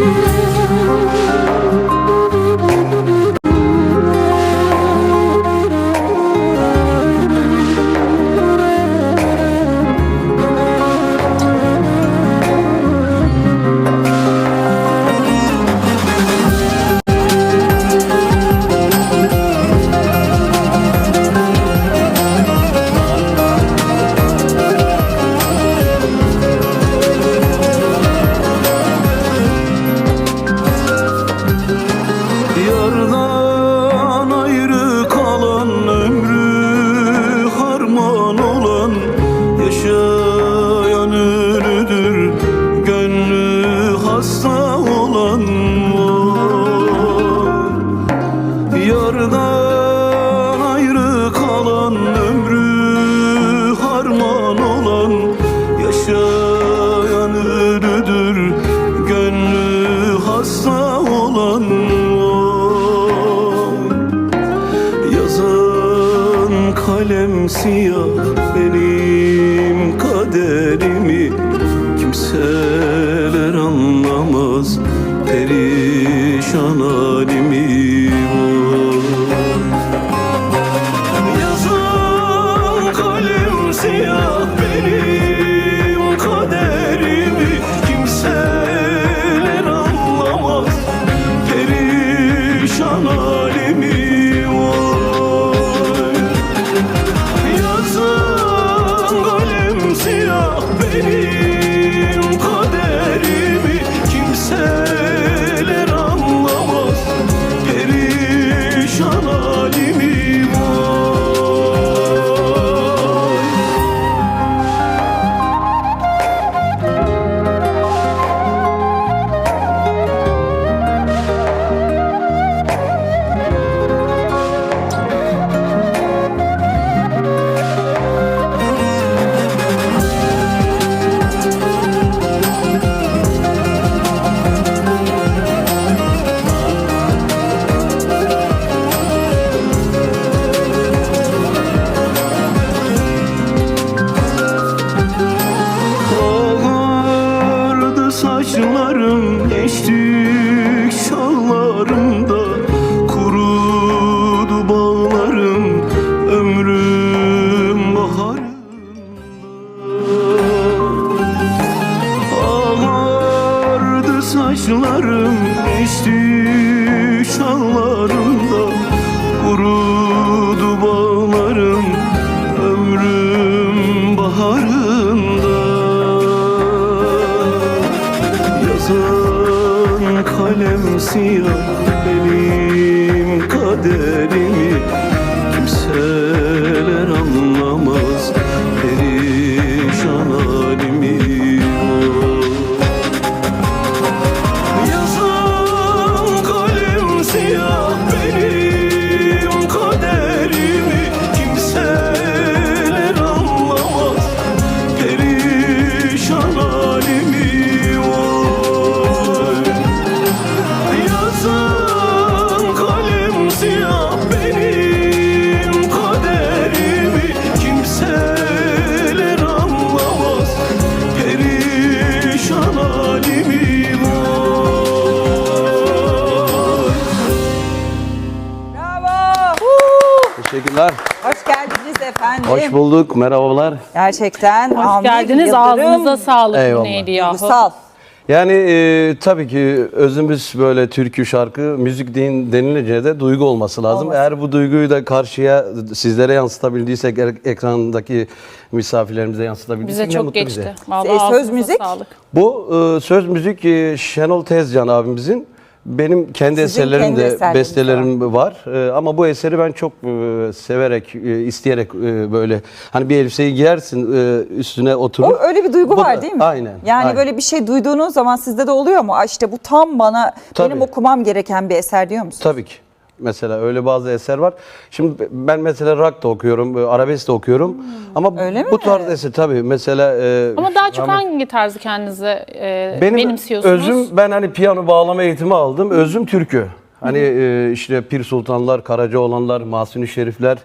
Mm-hmm. Kalem siyah benim kaderimi Kimseler anlamaz. Perişan saçlarım geçti şallarımda Kurudu bağlarım ömrüm baharında. Yazan kalem siyah benim kaderimi Kimseler anlamaz perişan Teşekkürler. Hoş geldiniz efendim. Hoş bulduk. Merhabalar. Gerçekten Hoş Ahmet geldiniz. Yıldırım, Ağzınıza sağlık Eyvallah. neydi yahu. Duygusal. Yani e, tabii ki özümüz böyle türkü, şarkı, müzik din denilince de duygu olması lazım. Olması. Eğer bu duyguyu da karşıya sizlere yansıtabildiysek, er- ekrandaki misafirlerimize yansıtabildiysek Bize ne çok mutlu geçti. bize. Vallahi E, söz müzik? Sağlık. Bu e, söz müzik e, Şenol Tezcan abimizin benim kendi Sizin eserlerim kendi de eserleriniz bestelerim var. E, ama bu eseri ben çok e, severek, e, isteyerek e, böyle hani bir elbiseyi giyersin e, üstüne oturur. O öyle bir duygu Bu var değil mi? Aynen. Yani aynen. böyle bir şey duyduğunuz zaman sizde de oluyor mu? Aa, İşte bu tam bana Tabii. benim okumam gereken bir eser diyor musunuz? Tabii ki. Mesela öyle bazı eser var. Şimdi ben mesela rock da okuyorum, e, arabesk de okuyorum. Ama Hmm. Öyle bu mi? tarz eser tabii mesela e, Ama daha çok rahmet- hangi tarzı kendinize e, benim benimsiyorsunuz? özüm ben hani piyano bağlama eğitimi aldım. Özüm türkü. Hani e, işte Pir Sultanlar, Karacaoğlanlar, Mahsuni Şerifler,